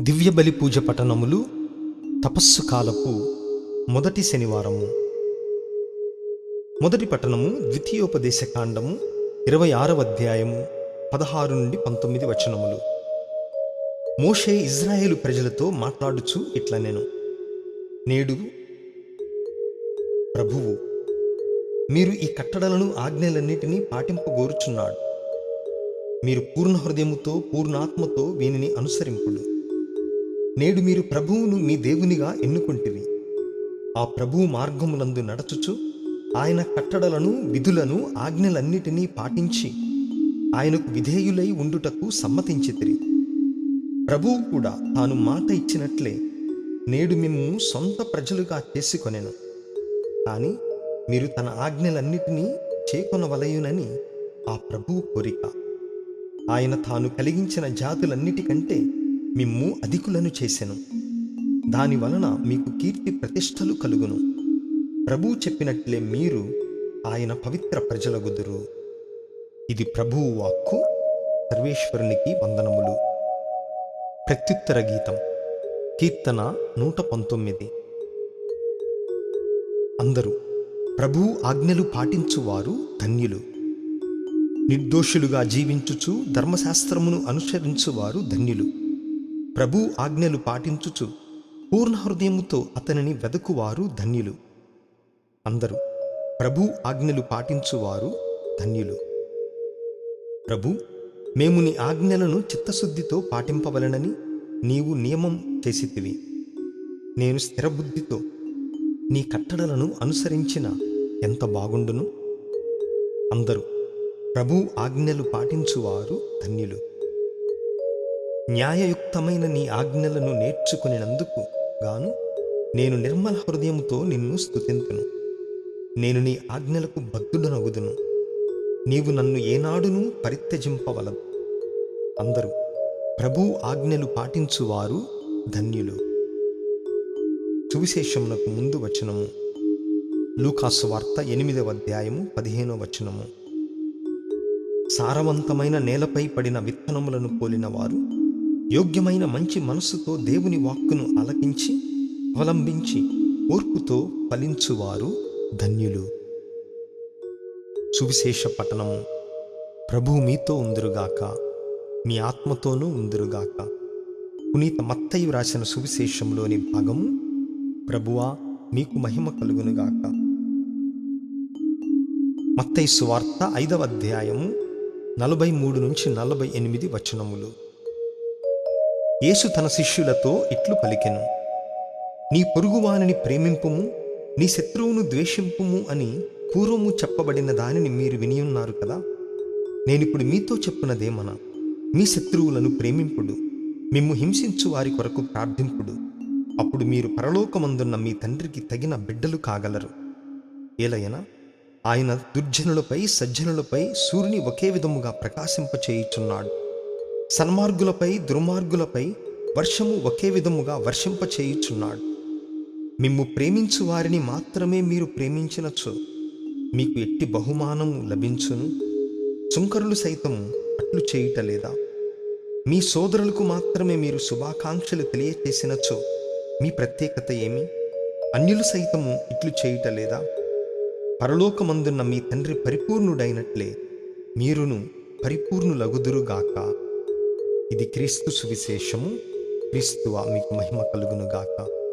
దివ్యబలి పూజ పఠనములు తపస్సు కాలపు మొదటి శనివారము. మొదటి పట్టణము ద్వితీయోపదేశ కాండము ఇరవై ఆరవ అధ్యాయము పదహారు నుండి పంతొమ్మిది వచనములు. మోషే ఇజ్రాయేలు ప్రజలతో మాట్లాడుచు ఇట్లా నేను. నేడు ప్రభువు మీరు ఈ కట్టడలను ఆజ్ఞలన్నిటినీ పాటింపగోరుచున్నాడు. మీరు పూర్ణ హృదయముతో పూర్ణాత్మతో వీనిని అనుసరింపుడు. నేడు మీరు ప్రభువును మీ దేవునిగా ఎన్నుకుంటివి ఆ ప్రభువు మార్గములందు నడచుచు ఆయన కట్టడలను విధులను ఆజ్ఞలన్నిటినీ పాటించి ఆయనకు విధేయులై ఉండుటకు సమ్మతించితిరి. ప్రభువు కూడా తాను మాట ఇచ్చినట్లే నేడు మేము సొంత ప్రజలుగా చేసుకొనెను. కానీ మీరు తన ఆజ్ఞలన్నిటినీ చేకొనవలయునని ఆ ప్రభువు కోరిక. ఆయన తాను కలిగించిన జాతులన్నిటికంటే మిమ్ము అధికులను చేసెను. దాని వలన మీకు కీర్తి ప్రతిష్టలు కలుగును. ప్రభువు చెప్పినట్లే మీరు ఆయన పవిత్ర ప్రజలగుదురు. ఇది ప్రభువు వాక్కు సర్వేశ్వరునికి వందనములు. ప్రత్యుత్తర గీతం కీర్తన నూట పంతొమ్మిది. అందరూ ప్రభువు ఆజ్ఞలు పాటించువారు ధన్యులు. నిర్దోషులుగా జీవించుచు ధర్మశాస్త్రమును అనుసరించువారు ధన్యులు. ప్రభు ఆజ్ఞలు పాటించుచు పూర్ణ హృదయముతో అతనిని వెదకువారు ధన్యులు. అందరూ ప్రభు ఆజ్ఞలు పాటించువారు ధన్యులు. ప్రభు మేము నీ ఆజ్ఞలను చిత్తశుద్ధితో పాటింపవలనని నీవు నియమం చేసితివి. నేను స్థిరబుద్ధితో నీ కట్టడలను అనుసరించిన ఎంత బాగుండును? అందరూ ప్రభు ఆజ్ఞలు పాటించువారు ధన్యులు. న్యాయయుక్తమైన నీ ఆజ్ఞలను నేర్చుకునేందుకు గాను నేను నిర్మల హృదయంతో నిన్ను స్థుతింతును నేను నీ ఆజ్ఞలకు భక్తుడనగుదును నీవు నన్ను ఏనాడునూ పరిత్యజింపవలదు. అందరూ ప్రభు ఆజ్ఞలు పాటించువారు ధన్యులు. సువిశేషమునకు ముందు వచనము. లూకాసు వార్త ఎనిమిదవ అధ్యాయము పదిహేనవ వచనము. సారవంతమైన నేలపై పడిన విత్తనములను పోలినవారు యోగ్యమైన మంచి మనస్సుతో దేవుని వాక్కును అలకించి అవలంబించి ఓర్పుతో ఫలించువారు ధన్యులు. సువిశేష పట్టణము ప్రభు మీతో ఉందిరుగాక. మీ ఆత్మతోనూ ఉందిరుగాక. పునీత మత్తయి వ్రాసిన సువిశేషంలోని భాగము ప్రభువా మీకు మహిమ కలుగునుగాక. మత్తయి సువార్త ఐదవ అధ్యాయము నలభై మూడు నుంచి నలభై ఎనిమిది వచనములు. యేసు తన శిష్యులతో ఇట్లు పలికెను. నీ పొరుగువానిని ప్రేమింపుము నీ శత్రువును ద్వేషింపుము అని పూర్వము చెప్పబడిన దానిని మీరు వినియున్నారు కదా? నేనిప్పుడు మీతో చెప్పునదేమన? మీ శత్రువులను ప్రేమింపుడు మిమ్ము హింసించు వారి కొరకు ప్రార్థింపుడు. అప్పుడు మీరు పరలోకమందున్న మీ తండ్రికి తగిన బిడ్డలు కాగలరు. ఏలయన ఆయన దుర్జనులపై సజ్జనులపై సూర్యుని ఒకే విధముగా ప్రకాశింపచేయుచున్నాడు. సన్మార్గులపై దుర్మార్గులపై వర్షము ఒకే విధముగా వర్షింపచేయుచున్నాడు. మిమ్ము ప్రేమించు వారిని మాత్రమే మీరు ప్రేమించినచో. మీకు ఎట్టి బహుమానము లభించును. సుంకరులు సైతం అట్లు చేయుటలేదా మీ సోదరులకు మాత్రమే మీరు శుభాకాంక్షలు తెలియచేసినచ్చు మీ ప్రత్యేకత ఏమి? అన్యులు సైతము ఇట్లు చేయుటలేదా పరలోకమందున్న మీ తండ్రి పరిపూర్ణుడైనట్లే. మీరును పరిపూర్ణులగుదురుగాక. ఇది క్రీస్తు సువిశేషము. క్రీస్తువ మీకు మహిమ కలుగునుగాక